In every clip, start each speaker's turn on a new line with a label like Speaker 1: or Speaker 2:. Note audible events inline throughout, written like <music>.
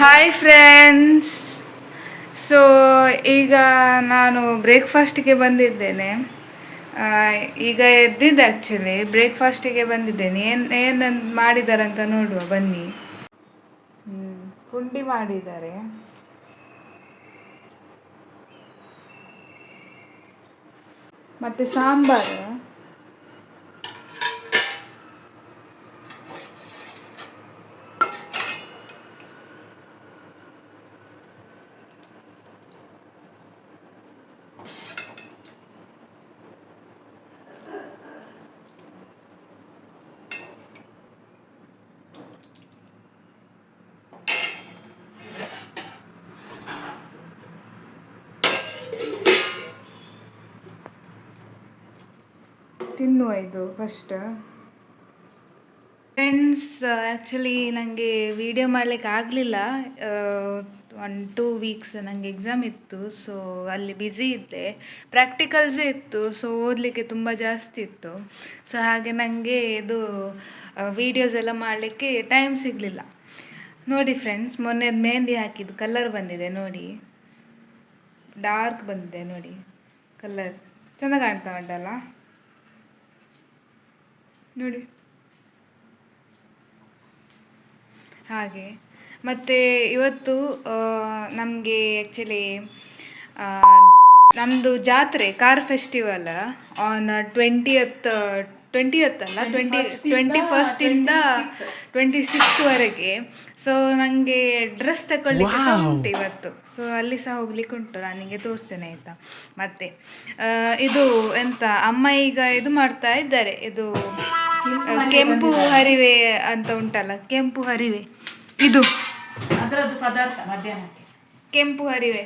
Speaker 1: Hi friends so ಈಗ ನಾನು ಬ್ರೇಕ್ಫಾಸ್ಟಿಗೆ ಬಂದಿದ್ದೇನೆ. ಈಗ ಎದ್ದಿದ್ದೆ ಆ್ಯಕ್ಚುಲಿ ಬ್ರೇಕ್ಫಾಸ್ಟಿಗೆ ಬಂದಿದ್ದೇನೆ. ಏನು ಏನು ಮಾಡಿದ್ದಾರೆ ಅಂತ ನೋಡುವ, ಬನ್ನಿ. ಪುಂಡಿ ಮಾಡಿದ್ದಾರೆ. ಮತ್ತು ಸಾಂಬಾರು. ತಿನ್ನುವ ಇದು ಫಸ್ಟ್ ಫ್ರೆಂಡ್ಸ್ ಆ್ಯಕ್ಚುಲಿ ನನಗೆ ವಿಡಿಯೋ ಮಾಡಲಿಕ್ಕೆ ಆಗಲಿಲ್ಲ. ಒನ್ ಟೂ ವೀಕ್ಸ್ ನನಗೆ ಎಕ್ಸಾಮ್ ಇತ್ತು ಸೊ ಅಲ್ಲಿ ಬ್ಯುಸಿ ಇದ್ದೆ. ಪ್ರಾಕ್ಟಿಕಲ್ಸೇ ಇತ್ತು ಸೊ ಓದಲಿಕ್ಕೆ ತುಂಬ ಜಾಸ್ತಿ ಇತ್ತು. ಸೊ ಹಾಗೆ ನನಗೆ ಇದು ವೀಡಿಯೋಸ್ ಎಲ್ಲ ಮಾಡಲಿಕ್ಕೆ ಟೈಮ್ ಸಿಗಲಿಲ್ಲ. ನೋಡಿ ಫ್ರೆಂಡ್ಸ್ ಮೊನ್ನೆ ಮೆಹಂದಿ ಹಾಕಿದ್ದು ಕಲರ್ ಬಂದಿದೆ ನೋಡಿ. ಡಾರ್ಕ್ ಬಂದಿದೆ ನೋಡಿ ಕಲರ್ ಚೆಂದ ಕಾಣ್ತಾ ಉಂಟಲ್ಲ? ನೋಡಿ. ಹಾಗೆ. ಮತ್ತು ಇವತ್ತು ನಮಗೆ ಆ್ಯಕ್ಚುಲಿ ನಮ್ಮದು ಜಾತ್ರೆ car festival on twentieth twentieth ಅಲ್ಲ? ಟ್ವೆಂಟಿ ಟ್ವೆಂಟಿ ಫಸ್ಟಿಂದ ಟ್ವೆಂಟಿ ಸಿಕ್ಸ್ತ್ವರೆಗೆ ಸೊ ನನಗೆ ಡ್ರೆಸ್ ತಗೊಳ್ಳಿಕ್ಕೆ ಉಂಟು ಇವತ್ತು. ಸೊ ಅಲ್ಲಿ ಸಹ ಹೋಗ್ಲಿಕ್ಕೆ ಉಂಟು. ನಾನು ನಿಮಗೆ ತೋರಿಸ್ತೇನೆ ಆಯಿತಾ? ಮತ್ತೆ ಇದು ಎಂತ ಅಮ್ಮ ಈಗ ಇದು ಮಾಡ್ತಾ ಇದ್ದಾರೆ. ಇದು ಕೆಂಪು ಹರಿವೆ ಅಂತ ಉಂಟಲ್ಲ ಕೆಂಪು ಹರಿವೆ. ಇದು.
Speaker 2: ಅದರದ್ದು ಪದಾರ್ಥ ಮಧ್ಯಾಹ್ನಕ್ಕೆ.
Speaker 1: ಕೆಂಪು ಹರಿವೆ.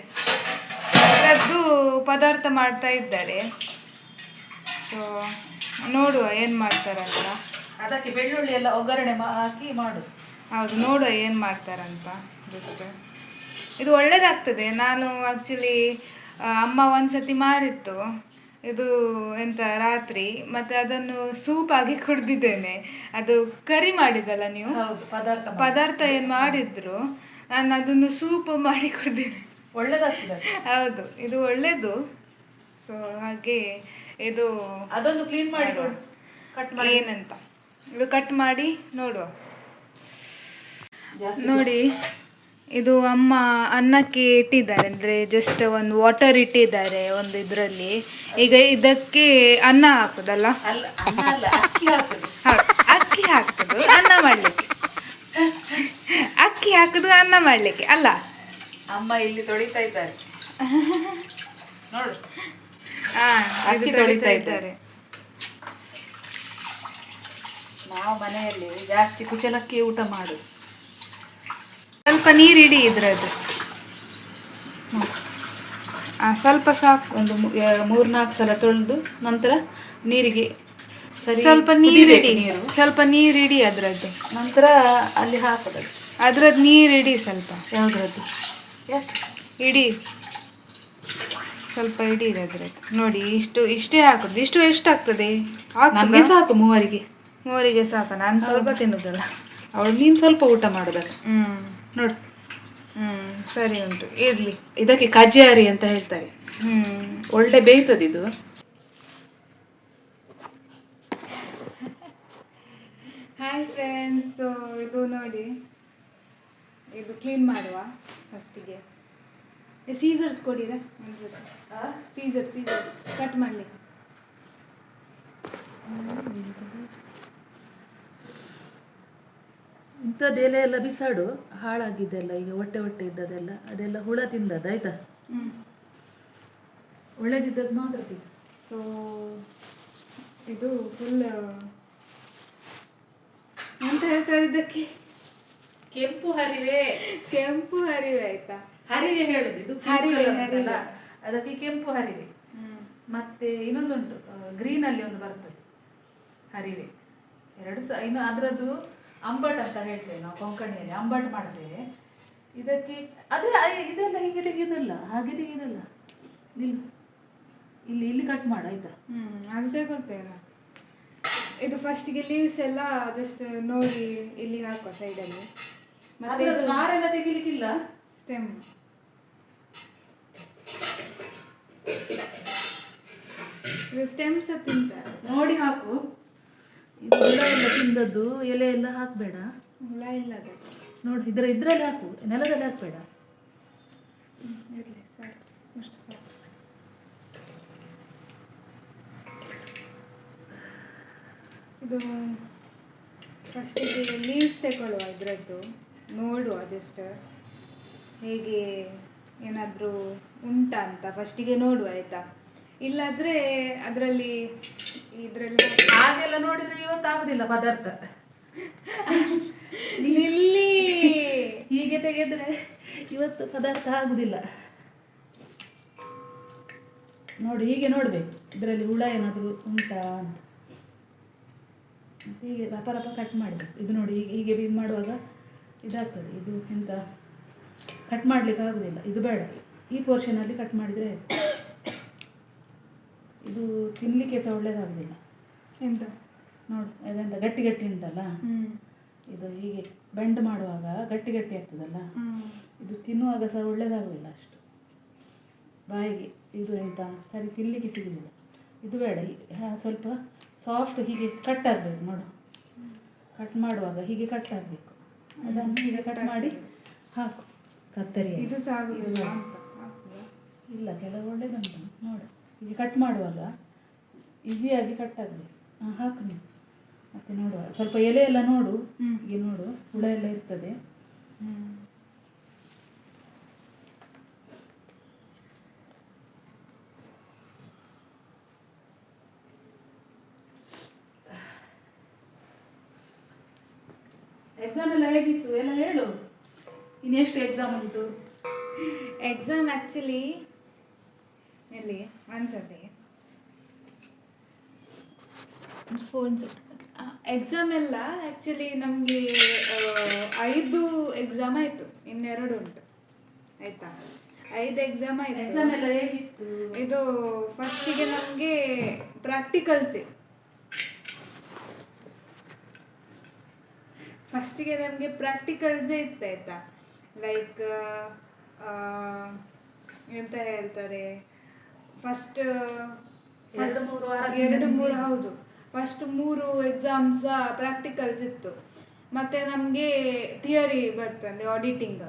Speaker 1: ಅದರದ್ದು ಪದಾರ್ಥ ಮಾಡ್ತಾ ಇದ್ದಾರೆ. ಸೊ ನೋಡುವ ಏನು ಮಾಡ್ತಾರಂತ.
Speaker 2: ಅದಕ್ಕೆ ಬೆಳ್ಳುಳ್ಳಿ ಎಲ್ಲ ಒಗ್ಗರಣೆ ಹಾಕಿ ಮಾಡು.
Speaker 1: ಹೌದು ನೋಡುವ ಏನು ಮಾಡ್ತಾರಂತ ಜಸ್ಟ್ ಇದು ಒಳ್ಳೇದಾಗ್ತದೆ. ನಾನು ಆ್ಯಕ್ಚುಲಿ ಅಮ್ಮ ಒಂದ್ಸತಿ ಮಾಡಿತ್ತು ಇದು ಎಂತ ರಾತ್ರಿ ಮತ್ತೆ ಅದನ್ನು ಸೂಪ್ ಆಗಿ ಕುಡ್ದಿದ್ದೇನೆ. ಅದು ಕರಿ ಮಾಡಿದಲ್ಲ ನೀವು?
Speaker 2: ಪದಾರ್ಥ
Speaker 1: ಏನು ಮಾಡಿದ್ರು ನಾನು ಅದನ್ನು ಸೂಪ್ ಮಾಡಿ ಕುಡ್ದಿದ್ದೆ
Speaker 2: ಒಳ್ಳೇದಾಗ್ತದೆ
Speaker 1: ಹೌದು ಇದು ಒಳ್ಳೇದು. ಸೊ ಹಾಗೆ ಇದು
Speaker 2: ಅದೊಂದು ಕ್ಲೀನ್ ಮಾಡಿ ಕಟ್ ಮಾಡಿ.
Speaker 1: ಏನಂತ? ಇದು ಕಟ್ ಮಾಡಿ ನೋಡುವ. ನೋಡಿ. ಇದು ಅಮ್ಮ ಅನ್ನಕ್ಕೆ ಇಟ್ಟಿದ್ದಾರೆ ಅಂದರೆ ಜಸ್ಟ್ ಒಂದು ವಾಟರ್ ಇಟ್ಟಿದ್ದಾರೆ ಒಂದು ಇದರಲ್ಲಿ. ಈಗ ಇದಕ್ಕೆ ಅನ್ನ ಹಾಕುದಲ್ಲ?
Speaker 2: ಅಕ್ಕಿ ಹಾಕುದು.
Speaker 1: ಅನ್ನ ಮಾಡಲಿಕ್ಕೆ. ಅಕ್ಕಿ ಹಾಕುದು ಅನ್ನ ಮಾಡಲಿಕ್ಕೆ ಅಲ್ಲ?
Speaker 2: ಅಮ್ಮ ಇಲ್ಲಿ ತೊಳಿತಾ ಇದ್ದಾರೆ. ನೋಡು.
Speaker 1: ಹಾ
Speaker 2: ಅಕ್ಕಿ ತೊಳಿತಾ ಇದ್ದಾರೆ. ನಾವು ಮನೆಯಲ್ಲಿ ಜಾಸ್ತಿ ಕುಚಲಕ್ಕಿ ಊಟ ಮಾಡುದು
Speaker 1: ಸ್ವಲ್ಪ ನೀರಿಡಿ ಇದ್ರದ್ದು ಆ, ಸ್ವಲ್ಪ ಸಾಕು.
Speaker 2: ಒಂದು ಮೂರ್ನಾಲ್ಕು ಸಲ ತೊಳೆದು ನಂತರ ನೀರಿಗೆ ಸರಿ
Speaker 1: ಸ್ವಲ್ಪ
Speaker 2: ನೀರು
Speaker 1: ನೀರಿಡಿ
Speaker 2: ನೀರು.
Speaker 1: ಸ್ವಲ್ಪ ನೀರಿಡಿ ಅದ್ರದ್ದು.
Speaker 2: ನಂತರ ಅಲ್ಲಿ ಹಾಕೋದು.
Speaker 1: ಅದ್ರದ್ದು ಇಡಿ ಸ್ವಲ್ಪ.
Speaker 2: ಯಾವ್ದ್ರದ್ದು?
Speaker 1: ಇಡಿ ಸ್ವಲ್ಪ ಇಡಿ ಅದ್ರದ್ದು. ನೋಡಿ ಇಷ್ಟು ಇಷ್ಟೇ ಹಾಕೋದು. ಇಷ್ಟು ಎಷ್ಟಾಗ್ತದೆ?
Speaker 2: ನಮಗೆ ಸಾಕು ಮೂವರಿಗೆ.
Speaker 1: ಮೂವರಿಗೆ ಸಾಕು? ನಾನು ಸ್ವಲ್ಪ ತಿನ್ನೋದಲ್ಲ.
Speaker 2: ಅವಳು ನೀನು ಸ್ವಲ್ಪ ಊಟ ಮಾಡೋದಲ್ಲ.
Speaker 1: ಹ್ಮ್.
Speaker 2: ನೋಡು.
Speaker 1: ಹ್ಮ್ ಸರಿ ಉಂಟು. ಇರ್ಲಿ.
Speaker 2: ಇದಕ್ಕೆ ಕಜ್ಜಾರಿ ಅಂತ ಹೇಳ್ತಾರೆ.
Speaker 1: ಹ್ಮ್.
Speaker 2: ಒಳ್ಳೆ ಬೇಯ್ತದೆ ಇದು.
Speaker 1: ಹಾಯ್ ಫ್ರೆಂಡ್ಸ್ ಸೊ ಇದು ನೋಡಿ. ಇದು ಕ್ಲೀನ್ ಮಾಡುವ ಫಸ್ಟಿಗೆ ಸೀಸರ್ಸ್ ಕೊಡಿರ? ಸೀಸರ್ ಸೀಸರ್ ಕಟ್ ಮಾಡಲಿಕ್ಕೆ.
Speaker 2: ಇಂಥದ್ದು ಎಲೆ ಎಲ್ಲ ಬಿಸಾಡು ಹಾಳಾಗಿದ್ದೆಲ್ಲ ಈಗ ಹೊಟ್ಟೆ ಹೊಟ್ಟೆ ಇದ್ದದೆಲ್ಲ ಅದೆಲ್ಲ ಹುಳ ತಿಂದದ ಆಯ್ತಾ?
Speaker 1: ಹ್ಞೂ
Speaker 2: ಒಳ್ಳೇದಿದ್ದದ್ದು ಮಾತ್ರ
Speaker 1: ಸೊ ಇದು ಫುಲ್ ಅಂತ ಹೇಳ್ತಾರೆ ಇದಕ್ಕೆ
Speaker 2: ಕೆಂಪು ಹರಿವೆ.
Speaker 1: ಕೆಂಪು ಹರಿವೆ ಆಯ್ತಾ?
Speaker 2: ಹರಿವೆ ಹೇಳುದು ಇದು
Speaker 1: ಹರಿವೆ.
Speaker 2: ಅದಕ್ಕೆ ಕೆಂಪು ಹರಿವೆ. ಮತ್ತೆ ಇನ್ನೊಂದುಂಟು ಗ್ರೀನ್ ಅಲ್ಲಿ ಒಂದು ಬರ್ತದೆ ಹರಿವೆ. ಎರಡು ಸಹ ಇನ್ನು ಅದರದ್ದು ಅಂಬಟ್ ಅಂತ ಹೇಳ್ತೇವೆ ನಾವು ಕೊಂಕಣಿಯಲ್ಲಿ ಅಂಬಟ್ ಮಾಡ್ತೇವೆ. ಇದಕ್ಕೆ ಅದೇ ಇದೆಲ್ಲ ಹೀಗೆ ತೆಗೆಯೋದಲ್ಲ ಹಾಗೆ ತೆಗೆಯೋದಲ್ಲ. ನಿಲ್ ಇಲ್ಲಿ ಇಲ್ಲಿ ಕಟ್ ಮಾಡು ಆಯ್ತಾ?
Speaker 1: ಹ್ಮ್ ಅದು ತಗೊಳ್ತೇನೆ ಇದು ಫಸ್ಟಿಗೆ ಲೀವ್ಸ್ ಎಲ್ಲ ಜಸ್ಟ್ ನೋಡಿ ಇಲ್ಲಿ ಹಾಕುವ ಸೈಡಲ್ಲಿ ಮತ್ತೆ
Speaker 2: ಅದು ನಾರೆಲ್ಲ ತೆಗಿಲಿಕ್ಕಿಲ್ಲ?
Speaker 1: ಸ್ಟೆಮ್ ಸ್ಟೆಮ್ಸ್ ತಿಂತಾರೆ.
Speaker 2: ನೋಡಿ ಹಾಕು. ಇದು ಗಿಡ ಎಲ್ಲ ತಿಂದದ್ದು ಎಲೆ ಎಲ್ಲ ಹಾಕಬೇಡ?
Speaker 1: ಹುಳ ಇಲ್ಲ
Speaker 2: ನೋಡಿ ಇದರ ಇದರಲ್ಲಿ ಹಾಕು ನೆಲದಲ್ಲಿ ಹಾಕಬೇಡ.
Speaker 1: ಇದು ಫಸ್ಟಿಗೆ ಲೀವ್ಸ್ ತಗೊಳ್ಳುವ ಇದರದ್ದು. ನೋಡುವ ಜಸ್ಟ್ ಹೇಗೆ ಏನಾದರೂ ಉಂಟಾ ಅಂತ ಫಸ್ಟಿಗೆ ನೋಡುವ ಆಯಿತಾ? ಇಲ್ಲಾದರೆ ಅದರಲ್ಲಿ ಇದರಲ್ಲಿ
Speaker 2: ಹಾಗೆಲ್ಲ ನೋಡಿದ್ರೆ ಇವತ್ತು ಆಗುದಿಲ್ಲ ಪದಾರ್ಥ.
Speaker 1: ಇಲ್ಲಿ
Speaker 2: ಹೀಗೆ ತೆಗೆದ್ರೆ ಇವತ್ತು ಪದಾರ್ಥ ಆಗುದಿಲ್ಲ. ನೋಡಿ, ಹೀಗೆ ನೋಡಬೇಕು. ಇದರಲ್ಲಿ ಹುಳ ಏನಾದರೂ ಉಂಟಾ ಅಂತ. ಹೀಗೆ ರಪ ಕಟ್ ಮಾಡಬೇಕು. ಇದು ನೋಡಿ, ಹೀಗೆ ಹೀಗೆ ಇದು ಮಾಡುವಾಗ ಇದಾಗ್ತದೆ. ಇದು ಎಂತ ಕಟ್ ಮಾಡ್ಲಿಕ್ಕೆ ಆಗುದಿಲ್ಲ. ಇದು ಬೇಡ. ಈ ಪೋರ್ಷನಲ್ಲಿ ಕಟ್ ಮಾಡಿದರೆ ಆಯ್ತು. ಇದು ತಿನ್ನಲಿಕ್ಕೆ ಸಹ ಒಳ್ಳೇದಾಗುದಿಲ್ಲ.
Speaker 1: ಎಂತ?
Speaker 2: ನೋಡು ಅದೆಂತ ಗಟ್ಟಿ ಗಟ್ಟಿ ಉಂಟಲ್ಲ? ಇದು ಹೀಗೆ ಬೆಂಡ್ ಮಾಡುವಾಗ ಗಟ್ಟಿ ಗಟ್ಟಿ ಆಗ್ತದಲ್ಲ? ಇದು ತಿನ್ನುವಾಗ ಸಹ ಒಳ್ಳೇದಾಗುದಿಲ್ಲ ಅಷ್ಟು. ಬಾಯಿಗೆ ಇದು ಎಂತ? ಸರಿ ತಿನ್ನಲಿಕ್ಕೆ ಸಿಗುದಿಲ್ಲ. ಇದು ಬೇಡ ಸ್ವಲ್ಪ ಸಾಫ್ಟ್ ಹೀಗೆ ಕಟ್ ಆಗಬೇಕು ನೋಡು. ಕಟ್ ಮಾಡುವಾಗ ಹೀಗೆ ಕಟ್ ಆಗಬೇಕು. ಅದನ್ನು ಹೀಗೆ ಕಟ್ ಮಾಡಿ ಹಾಕು. ಕತ್ತರಿ
Speaker 1: ಇದು ಸಹ?
Speaker 2: ಇಲ್ಲ ಕೆಲವು ಒಳ್ಳೇದುಂಟು ನೋಡು. ಹೀಗೆ ಕಟ್ ಮಾಡುವಾಗ ಈಸಿಯಾಗಿ ಕಟ್ ಆಗಲಿ. ಹಾಂ ಹಾಕು ನೀವು. ಮತ್ತೆ ನೋಡುವ. ಸ್ವಲ್ಪ ಎಲೆ ಎಲ್ಲ ನೋಡು.
Speaker 1: ಹ್ಞೂ
Speaker 2: ಹೀಗೆ ನೋಡು. ಹುಳ ಎಲ್ಲ ಇರ್ತದೆ. ಎಕ್ಸಾಮ್ ಎಲ್ಲ ಹೇಗಿತ್ತು? ಎಲ್ಲ ಹೇಳು. ಇನ್ನೆಷ್ಟು ಎಕ್ಸಾಮ್ ಉಂಟು?
Speaker 1: ಎಕ್ಸಾಮ್ ಆ್ಯಕ್ಚುಲಿ ಎಲ್ಲಿ? ಒಂದ್ಸತಿ ಫೋನ್ಸ್ ಎಕ್ಸಾಮ್ ಎಲ್ಲ ಆ್ಯಕ್ಚುಲಿ ನಮಗೆ ಐದು ಎಕ್ಸಾಮ್ ಆಯಿತು. ಇನ್ನೆರಡು ಉಂಟು. ಆಯಿತಾ? ಐದು ಎಕ್ಸಾಮ್ ಆಯಿತು.
Speaker 2: ಎಕ್ಸಾಮ್ ಎಲ್ಲ ಹೇಗಿತ್ತು?
Speaker 1: ಇದು ಫಸ್ಟಿಗೆ ನಮಗೆ ಪ್ರಾಕ್ಟಿಕಲ್ಸೇ ಫಸ್ಟಿಗೆ ನಮಗೆ ಪ್ರಾಕ್ಟಿಕಲ್ಸೇ ಇತ್ತು ಆಯ್ತಾ? ಲೈಕ್ ಎಂತ ಹೇಳ್ತಾರೆ? ಫಸ್ಟ್
Speaker 2: ಎರಡು ಮೂರು ವಾರ
Speaker 1: ಎರಡು ಮೂರು ಹೌದು. ಫಸ್ಟ್ ಮೂರು ಎಕ್ಸಾಮ್ಸ ಪ್ರಾಕ್ಟಿಕಲ್ಸ್ ಇತ್ತು. ಮತ್ತೆ ನಮಗೆ ಥಿಯರಿ ಬರ್ತದೆ ಆಡಿಟಿಂಗ್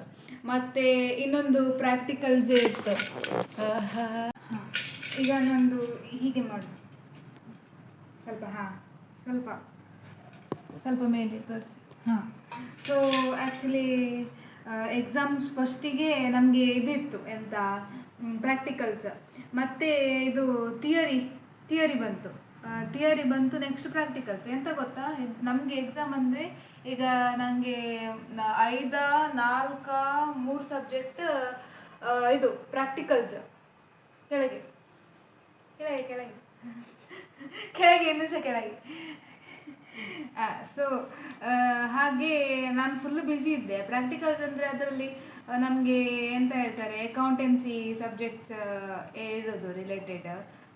Speaker 1: ಮತ್ತೆ ಇನ್ನೊಂದು ಪ್ರಾಕ್ಟಿಕಲ್ಸ್ ಇತ್ತು. ಈಗ ನಂದು ಹೀಗೆ ಮಾಡು. ಸ್ವಲ್ಪ ಹಾಂ ಸ್ವಲ್ಪ ಸ್ವಲ್ಪ ಮೇಲೆ ತೋರಿಸಿ. ಹಾಂ. ಸೊ ಆ್ಯಕ್ಚುಲಿ ಎಕ್ಸಾಮ್ಸ್ ಫಸ್ಟಿಗೆ ನಮಗೆ ಇದಿತ್ತು ಎಂತ ಪ್ರಾಕ್ಟಿಕಲ್ಸ್ ಮತ್ತು ಇದು ಥಿಯರಿ ಥಿಯರಿ ಬಂತು. ಥಿಯರಿ ಬಂತು ನೆಕ್ಸ್ಟ್ ಪ್ರಾಕ್ಟಿಕಲ್ಸ್ ಎಂತ ಗೊತ್ತಾ? ನಮಗೆ ಎಕ್ಸಾಮ್ ಅಂದರೆ ಈಗ ನನಗೆ ಐದ, ನಾಲ್ಕ, ಮೂರು ಸಬ್ಜೆಕ್ಟ್ ಇದು ಪ್ರಾಕ್ಟಿಕಲ್ಸ್ ಕೆಳಗೆ. ಕೆಳಗೆ ಕೆಳಗೆ. ಕೆಳಗೆ, ಇನ್ನೂ ಸಹ ಕೆಳಗೆ. ಸೊ ಹಾಗೆ ನಾನು ಫುಲ್ ಬ್ಯುಸಿ ಇದ್ದೆ. ಪ್ರಾಕ್ಟಿಕಲ್ಸ್ ಅಂದರೆ ಅದರಲ್ಲಿ ನಮಗೆ ಎಂತ ಹೇಳ್ತಾರೆ ಅಕೌಂಟೆನ್ಸಿ ಸಬ್ಜೆಕ್ಟ್ಸ್ ಇರೋದು ರಿಲೇಟೆಡ್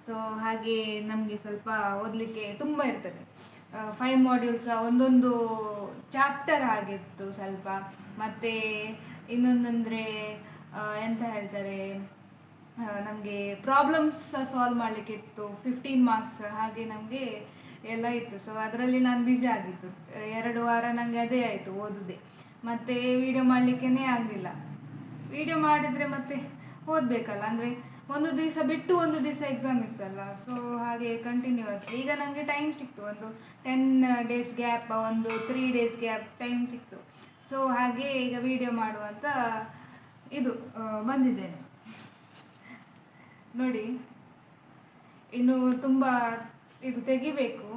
Speaker 1: ಸೊ ಹಾಗೆ ನಮಗೆ ಸ್ವಲ್ಪ ಓದಲಿಕ್ಕೆ ತುಂಬ ಇರ್ತದೆ. ಫೈವ್ ಮಾಡ್ಯೂಲ್ಸ್ ಒಂದೊಂದು ಚಾಪ್ಟರ್ ಆಗಿತ್ತು ಸ್ವಲ್ಪ. ಮತ್ತು ಇನ್ನೊಂದಂದರೆ ಎಂತ ಹೇಳ್ತಾರೆ ನಮಗೆ ಪ್ರಾಬ್ಲಮ್ಸ್ ಸಾಲ್ವ್ ಮಾಡಲಿಕ್ಕೆ ಇತ್ತು ಫಿಫ್ಟೀನ್ ಮಾರ್ಕ್ಸ್ ಹಾಗೆ ನಮಗೆ ಎಲ್ಲ ಇತ್ತು. ಸೊ ಅದರಲ್ಲಿ ನಾನು ಬ್ಯುಸಿ ಆಗಿತ್ತು ಎರಡು ವಾರ ನನಗೆ ಅದೇ ಆಯಿತು ಓದುದೇ. ಮತ್ತು ವಿಡಿಯೋ ಮಾಡಲಿಕ್ಕೇ ಆಗಲಿಲ್ಲ. ವಿಡಿಯೋ ಮಾಡಿದರೆ ಮತ್ತೆ ಓದಬೇಕಲ್ಲ, ಅಂದರೆ ಒಂದು ದಿವಸ ಬಿಟ್ಟು ಒಂದು ದಿವಸ ಎಕ್ಸಾಮ್ ಇತ್ತಲ್ಲ ಸೊ ಹಾಗೆ ಕಂಟಿನ್ಯೂಸ್ ಈಗ ನನಗೆ ಟೈಮ್ ಸಿಕ್ತು, ಒಂದು ಟೆನ್ ಡೇಸ್ ಗ್ಯಾಪ್ ಒಂದು ತ್ರೀ ಡೇಸ್ ಗ್ಯಾಪ್ ಟೈಮ್ ಸಿಕ್ತು. ಸೊ ಹಾಗೆ ಈಗ ವಿಡಿಯೋ ಮಾಡುವಂತ ಇದು ಬಂದಿದ್ದೇನೆ. ನೋಡಿ, ಇನ್ನು ತುಂಬ ಇದು ತೆಗಿಬೇಕು.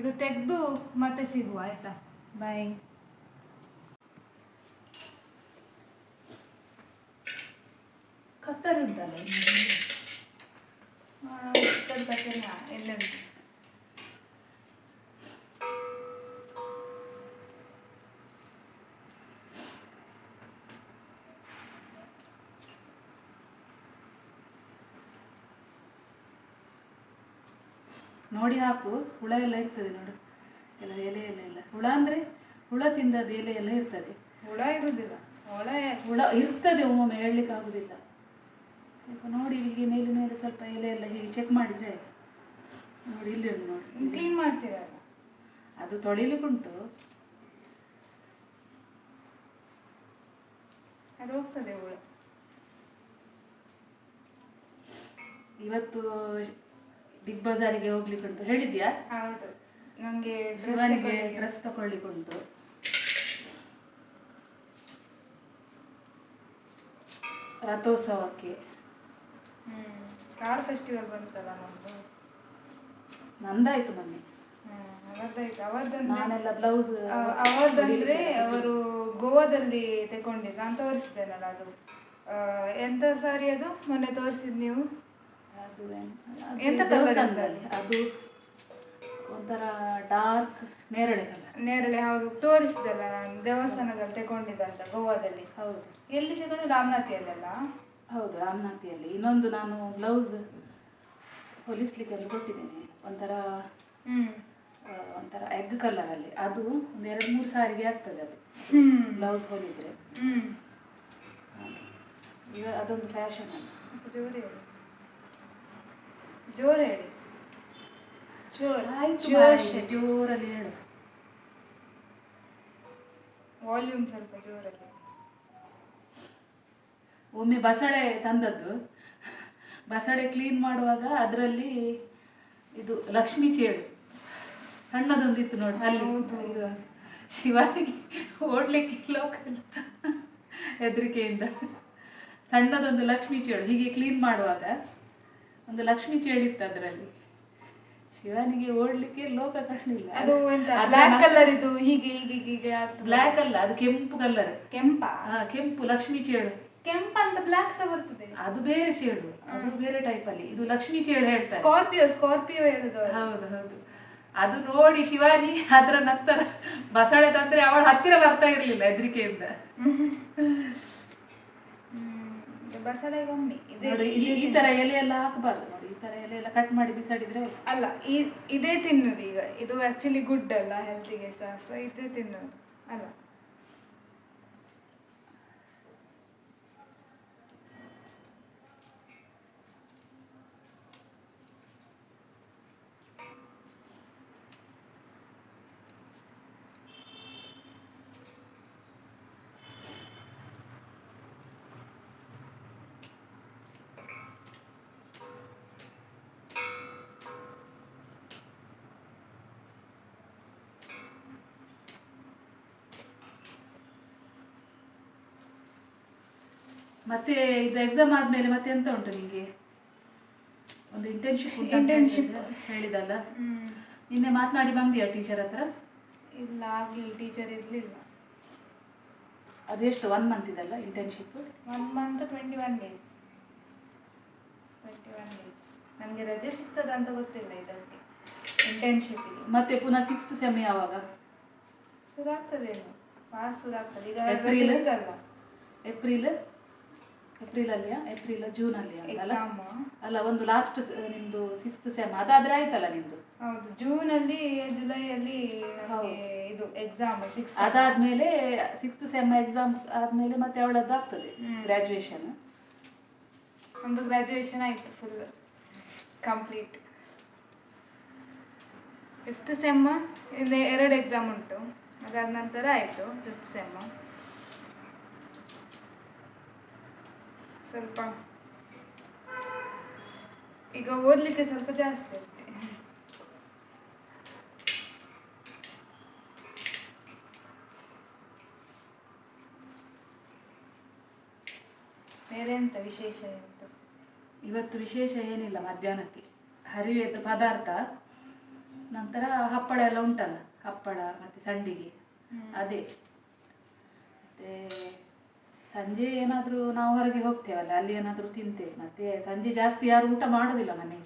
Speaker 1: ಇದು ತೆಗೆದು ಮತ್ತೆ ಸಿಗುವ, ಆಯಿತಾ? ಬಾಯ್
Speaker 2: ಕತ್ತರಿ ಉಂಟಲ್ಲ ಇನ್ನು.
Speaker 1: ಎಲ್ಲ ಉಂಟು?
Speaker 2: ನೋಡಿ ಹಾಕು ಹುಳ ಎಲ್ಲ ಇರ್ತದೆ ನೋಡು. ಎಲ್ಲ ಎಲೆ ಎಲ್ಲ ಎಲ್ಲ ಹುಳ ಅಂದರೆ ಹುಳ ತಿಂದದ್ದು ಎಲೆ ಎಲ್ಲ ಇರ್ತದೆ.
Speaker 1: ಹುಳ ಇರುವುದಿಲ್ಲ. ಹುಳ
Speaker 2: ಹುಳ ಇರ್ತದೆ ಒಮ್ಮೊಮ್ಮೆ ಹೇಳಲಿಕ್ಕೆ ಆಗುದಿಲ್ಲ. ಸ್ವಲ್ಪ ನೋಡಿ ಹೀಗೆ ಮೇಲೆ ಮೇಲೆ ಸ್ವಲ್ಪ ಎಲೆ ಎಲ್ಲ ಹೀಗೆ ಚೆಕ್ ಮಾಡಿದ್ರೆ ಆಯಿತು. ನೋಡಿ ಇಲ್ಲಿ ಉಂಟು ನೋಡಿ.
Speaker 1: ಕ್ಲೀನ್ ಮಾಡ್ತೀರಲ್ಲ
Speaker 2: ಅದು ತೊಳಿಲಿಕ್ಕುಂಟು.
Speaker 1: ಅದು ಹೋಗ್ತದೆ ಹುಳ.
Speaker 2: ಇವತ್ತು ಬಿಗ್ ಬಜಾರಿಗೆ ಹೋಗ್ಲಿಕ್ಕುಂಟು. ಹೇಳಿದ್ಯಾ?
Speaker 1: ಹೌದು. ನನಗೆ
Speaker 2: ಶಿವನಿಗೆ ಡ್ರೆಸ್ ತಗೊಳ್ಲಿಕ್ಕುಂಟು ರಥೋತ್ಸವಕ್ಕೆ.
Speaker 1: ಕಾರ್ ಫೆಸ್ಟಿವಲ್ ಬಂತಲ್ಲ ನಮ್ದು?
Speaker 2: ನಂದಾಯ್ತು ಮೊನ್ನೆ.
Speaker 1: ಹ್ಮ್ ಅವರದ್ದಾಯ್ತು ಅವರದಂದ್ರೆ
Speaker 2: ನಾನೆಲ್ಲ ಬ್ಲೌಸ್
Speaker 1: ಅವರದಂದ್ರೆ ಅವರು ಗೋವಾದಲ್ಲಿ ತಗೊಂಡಿದ್ದು. ನಾನು ತೋರಿಸಿದ್ದೇನಲ್ಲ ಅದು. ಎಂತ ಸಾರಿ ಅದು? ಮೊನ್ನೆ ತೋರಿಸಿದ್ ನೀವು? ಎಂತ
Speaker 2: ಅದು ಒಂಥರ ಡಾರ್ಕ್ ನೇರಳೆ ಕಲರ್
Speaker 1: ನೇರಳೆ ಹೌದು. ತೋರಿಸಿದಲ್ಲ ನಾನು. ದೇವಸ್ಥಾನದಲ್ಲಿ ತಗೊಂಡಿದ್ದಂತ ಗೋವಾದಲ್ಲಿ.
Speaker 2: ಹೌದು.
Speaker 1: ಎಲ್ಲಿ ತಗೊಂಡು? ರಾಮನಾಥಿಯಲ್ಲೆಲ್ಲ
Speaker 2: ಹೌದು ರಾಮನಾಥಿಯಲ್ಲಿ. ಇನ್ನೊಂದು ನಾನು ಬ್ಲೌಸ್ ಹೊಲಿಸ್ಲಿಕ್ಕೆ ಅಂತ ಕೊಟ್ಟಿದ್ದೇನೆ. ಒಂಥರ ಒಂಥರ ಎಗ್ ಕಲರಲ್ಲಿ ಅದು ಒಂದು ಎರಡು ಮೂರು ಸಾರಿಗೆ ಆಗ್ತದೆ ಅದು. ಬ್ಲೌಸ್ ಹೊಲಿದ್ರೆ. ಈಗ ಅದೊಂದು ಫ್ಯಾಷನ್
Speaker 1: ಜೋರು ಹೇಳಿ. ಜೋರು ಹೇಳಿ. ಜೋರ್.
Speaker 2: ಆಯ್ತು ಜೋರಲ್ಲಿ ಹೇಳು.
Speaker 1: ವಾಲ್ಯೂಮ್ ಸ್ವಲ್ಪ ಜೋರಲ್ಲಿ.
Speaker 2: ಒಮ್ಮೆ ಬಸಳೆ ತಂದದ್ದು. ಬಸಳೆ ಕ್ಲೀನ್ ಮಾಡುವಾಗ ಅದರಲ್ಲಿ ಇದು ಲಕ್ಷ್ಮೀ ಚೇಳು ಸಣ್ಣದೊಂದಿತ್ತು ನೋಡಿ ಅಲ್ಲಿ. ಶಿವನಿಗೆ ಓಡ್ಲಿಕ್ಕೆ ಲೋಕಲ್ ಹೆದರಿಕೆಯಿಂದ. ಸಣ್ಣದೊಂದು ಲಕ್ಷ್ಮೀ ಚೇಳು ಹೀಗೆ ಕ್ಲೀನ್ ಮಾಡುವಾಗ ಒಂದು ಲಕ್ಷ್ಮೀ ಚೇಳಿತ್ತು ಅದರಲ್ಲಿ. ಶಿವನಿಗೆ ಓಡ್ಲಿಕ್ಕೆ ಲೋಕ ಕಾಣಲಿಲ್ಲ.
Speaker 1: ಅದು ಬ್ಲ್ಯಾಕ್ ಕಲರ್ ಇದು? ಹೀಗೆ ಹೀಗೆ ಹೀಗೆ
Speaker 2: ಬ್ಲ್ಯಾಕ್ ಅಲ್ಲ ಅದು ಕೆಂಪು ಕಲರ್
Speaker 1: ಕೆಂಪ?
Speaker 2: ಕೆಂಪು ಲಕ್ಷ್ಮೀ ಚೇಳು
Speaker 1: ಕೆಂಪ ಬ್ಲಾಕ್ ಬ್ಲ್ಯಾಕ್ ಸಹ ಬರ್ತದೆ.
Speaker 2: ಅದು ಬೇರೆ ಚೇಳು ಅದು ಬೇರೆ ಟೈಪ್ ಅಲ್ಲಿ. ಇದು ಲಕ್ಷ್ಮಿ ಚೇಳು ಹೇಳ್ತಾರೆ.
Speaker 1: ಸ್ಕಾರ್ಪಿಯೋ ಸ್ಕಾರ್ಪಿಯೋ ಹೇಳುದು
Speaker 2: ಹೌದು ಹೌದು. ಅದು ನೋಡಿ ಶಿವಾನಿ ಅದರ ನಂತರ ಬಸಳೆ ತಂದ್ರೆ ಅವಳ ಹತ್ತಿರ ಬರ್ತಾ ಇರ್ಲಿಲ್ಲ ಹೆದರಿಕೆಯಿಂದ.
Speaker 1: ಬಸಳೆ
Speaker 2: ನೋಡಿ ಈ ಈ ತರ ಎಲೆ ಎಲ್ಲ ಹಾಕಬಾರ್ದು ನೋಡಿ ಈ ತರ ಎಲೆ ಎಲ್ಲ ಕಟ್ ಮಾಡಿ ಬಿಸಾಡಿದ್ರೆ
Speaker 1: ಅಲ್ಲ ಈ ಇದೇ ತಿನ್ನುದು ಈಗ. ಇದು ಆಕ್ಚುಲಿ ಗುಡ್ ಅಲ್ಲ ಹೆಲ್ತಿಗೆ ಸಹ. ಸೊ ಇದೇ ತಿನ್ನೋದು. ಅಲ್ಲ.
Speaker 2: ಮತ್ತೆ ಇದು ಎಕ್ಸಾಮ್ ಆದ್ಮೇಲೆ ಮತ್ತೆ ಎಂತ ಉಂಟು ನಿಮಗೆ ಒಂದು ಇಂಟರ್ನ್ಶಿಪ್
Speaker 1: ಇಂಟರ್ನ್ಶಿಪ್
Speaker 2: ಹೇಳಿದಲ್ಲ? ನಿನ್ನೆ ಮಾತನಾಡಿ ಬಂದಿಯಾ ಟೀಚರ್ ಹತ್ರ?
Speaker 1: ಇಲ್ಲ ಆಗ್ಲಿಲ್ಲ ಟೀಚರ್ ಇರಲಿಲ್ಲ.
Speaker 2: ಅದೆಷ್ಟು ಒನ್ ಮಂತ್ ಇದಲ್ಲ internship
Speaker 1: one month twenty one days twenty one days ನಮಗೆ ರಜೆ ಸಿಗ್ತದ ಅಂತ ಗೊತ್ತಿಲ್ಲ ಇದಕ್ಕೆ. ಇಂಟರ್ನ್ಶಿಪ್
Speaker 2: ಮತ್ತೆ ಪುನಃ ಸಿಕ್ಸ್ತ್ ಸೆಮ್ ಯಾವಾಗ?
Speaker 1: ಶುರು ಏನು ಪಾಸ್ ಶುರು ಆಗ್ತದೆ. ಈಗ
Speaker 2: ಏಪ್ರಿಲ್ ಏಪ್ರಿಲ್ ಅಲ್ಲಿಯಾ ಏಪ್ರಿಲ್ ಜೂನ್ ಅಲ್ಲಿ? ಅಲ್ಲ
Speaker 1: ಎಕ್ಸಾಮ್
Speaker 2: ಅಲ್ಲ ಒಂದು ಲಾಸ್ಟ್ ನಿಮ್ದು ಸಿಕ್ಸ್ತ್ ಸೆಮ್ ಅದಾದ್ರೆ ಆಯ್ತಲ್ಲ ನಿಮ್ದು?
Speaker 1: ಹೌದು ಜೂನ್ ಅಲ್ಲಿ ಜುಲೈ ಅಲ್ಲಿ ನಮಗೆ ಇದು ಎಕ್ಸಾಮ್ ಸಿಕ್ಸ್
Speaker 2: ಅದಾದ್ಮೇಲೆ ಸಿಕ್ಸ್ತ್ ಸೆಮ್ ಎಕ್ಸಾಮ್ಸ್ ಆದ್ಮೇಲೆ ಮತ್ತೆ ಅವಳದ್ದು ಆಗ್ತದೆ. ಗ್ರಾಜುಯೇಷನ್
Speaker 1: ಒಂದು ಗ್ರಾಜುಯೇಷನ್ ಆಯಿತು ಫುಲ್ ಕಂಪ್ಲೀಟ್ ಫಿಫ್ತ್ ಸೆಮ್ ಇಲ್ಲಿ ಎರಡು ಎಕ್ಸಾಮ್ ಉಂಟು. ಅದಾದ ನಂತರ ಆಯಿತು ಫಿಫ್ತ್ ಸೆಮ್ ಸ್ವಲ್ಪ ಈಗ ಓದಲಿಕ್ಕೆ ಸ್ವಲ್ಪ ಜಾಸ್ತಿ ಅಷ್ಟೇ. ಬೇರೆ ಎಂತ ವಿಶೇಷ ಇತ್ತು?
Speaker 2: ಇವತ್ತು ವಿಶೇಷ ಏನಿಲ್ಲ ಮಧ್ಯಾಹ್ನಕ್ಕೆ. ಹರಿವೆದ್ದು ಪದಾರ್ಥ ನಂತರ ಹಪ್ಪಳ ಎಲ್ಲ ಉಂಟಲ್ಲ ಹಪ್ಪಳ ಮತ್ತೆ ಸಂಡಿಗೆ. ಅದೇ. ಮತ್ತೆ ಸಂಜೆ ಏನಾದರೂ ನಾವು ಹೊರಗೆ ಹೋಗ್ತೇವಲ್ಲ ಅಲ್ಲಿ ಏನಾದರೂ ತಿಂತೇವೆ. ಮತ್ತೆ ಸಂಜೆ ಜಾಸ್ತಿ ಯಾರು ಊಟ ಮಾಡೋದಿಲ್ಲ ಮನೆ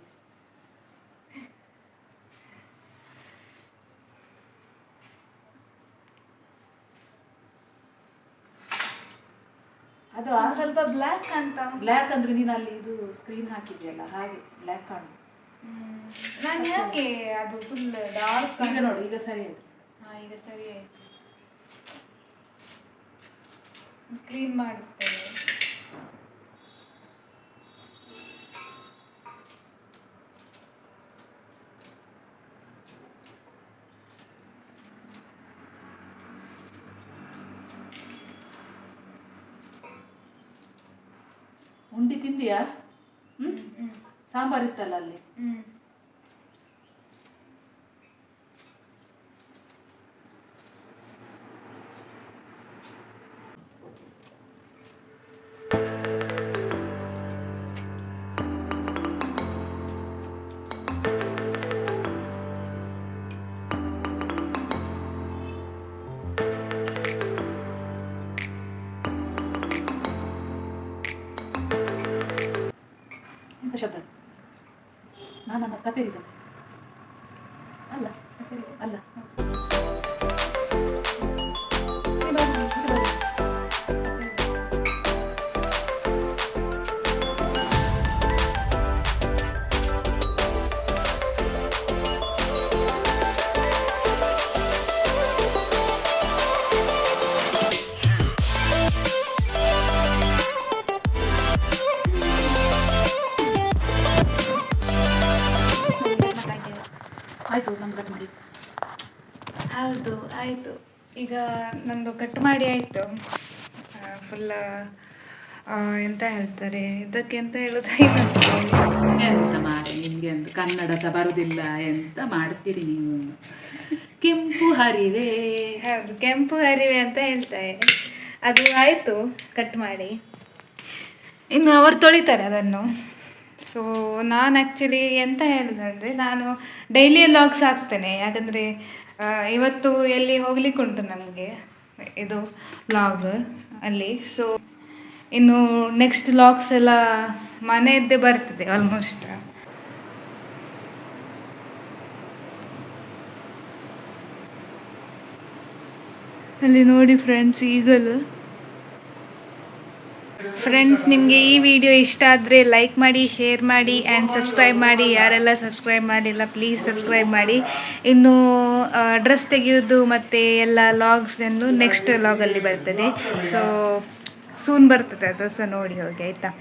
Speaker 2: ಅದು
Speaker 1: ಆ ಸ್ವಲ್ಪ ಬ್ಲ್ಯಾಕ್ ಕಾಣ್ತಾ
Speaker 2: ಬ್ಲ್ಯಾಕ್ ಅಂದ್ರೆ ನೀನು ಅಲ್ಲಿ ಇದು ಸ್ಕ್ರೀನ್ ಹಾಕಿದ್ಯಲ್ಲ ಹಾಗೆ ಬ್ಲ್ಯಾಕ್ ಕಾಣು.
Speaker 1: ನಾನು ಯಾಕೆ ಅದು ಫುಲ್ ಡಾರ್ಕ್
Speaker 2: ಈಗ ನೋಡಿ ಈಗ ಸರಿ ಆಯ್ತು.
Speaker 1: ಹಾ ಈಗ ಸರಿ ಆಯ್ತು. ಕ್ಲೀನ್ ಮಾಡುತ್ತೇವೆ
Speaker 2: ಉಂಡಿ ತಿಂದಿಯಾ? ಹ್ಮ್?
Speaker 1: ಹ್ಮ್.
Speaker 2: ಸಾಂಬಾರ್ ಇತ್ತಲ್ಲ ಅಲ್ಲಿ? అన్న మొక్క తిరుగుతుంది ಆಯಿತು.
Speaker 1: ಈಗ ನಂದು ಕಟ್ ಮಾಡಿ ಆಯಿತು. ಫುಲ್ ಎಂತ ಹೇಳ್ತಾರೆ? ಇದಕ್ಕೆ ಎಂತ ಹೇಳೋದು? <laughs>
Speaker 2: ಎಂತ ಮಾರೆ ನಿಮಗೆ ಅಂತ ಕನ್ನಡ ಸಹ ಬರುವುದಿಲ್ಲ ಎಂತ ಮಾಡ್ತೀರಿ ನೀವು? ಕೆಂಪು ಹರಿವೆ.
Speaker 1: ಹೌದು ಕೆಂಪು ಹರಿವೆ ಅಂತ ಹೇಳ್ತಾರೆ. ಅದು ಆಯಿತು ಕಟ್ ಮಾಡಿ. ಇನ್ನು ಅವರು ತೊಳಿತಾರೆ ಅದನ್ನು. ಸೊ ನಾನು ಆ್ಯಕ್ಚುಲಿ ಎಂತ ಹೇಳಿದಂದರೆ ನಾನು ಡೈಲಿ ಲಾಗ್ಸ್ ಹಾಕ್ತೇನೆ. ಯಾಕಂದರೆ ಇವತ್ತು ಎಲ್ಲಿ ಹೋಗ್ಲಿಕ್ಕುಂಟು ನಮಗೆ? ಇದು ಲಾಗ್ ಅಲ್ಲಿ. ಸೊ ಇನ್ನು ನೆಕ್ಸ್ಟ್ ಲಾಗ್ಸ್ ಎಲ್ಲ ಮನೆಯದ್ದೇ ಬರ್ತದೆ ಆಲ್ಮೋಸ್ಟ್ ಅಲ್ಲಿ ನೋಡಿ ಫ್ರೆಂಡ್ಸ್ ಈಗಲೂ. ಫ್ರೆಂಡ್ಸ್ ನಿಮಗೆ ಈ ವಿಡಿಯೋ ಇಷ್ಟ ಆದರೆ ಲೈಕ್ ಮಾಡಿ ಶೇರ್ ಮಾಡಿ ಆ್ಯಂಡ್ ಸಬ್ಸ್ಕ್ರೈಬ್ ಮಾಡಿ. ಯಾರೆಲ್ಲ ಸಬ್ಸ್ಕ್ರೈಬ್ ಮಾಡಿಲ್ಲ ಪ್ಲೀಸ್ ಸಬ್ಸ್ಕ್ರೈಬ್ ಮಾಡಿ. ಇನ್ನು ಡ್ರೆಸ್ ತೆಗೆಯೋದು ಮತ್ತು ಎಲ್ಲ ಲಾಗ್ಸ್ ಎಂದು ನೆಕ್ಸ್ಟ್ ಲಾಗಲ್ಲಿ ಬರ್ತದೆ. ಸೊ ಸೂನ್ ಬರ್ತದೆ ಅದು ಸೊ ನೋಡಿ ಹೋಗಿ, ಆಯಿತಾ?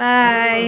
Speaker 1: ಬಾಯ್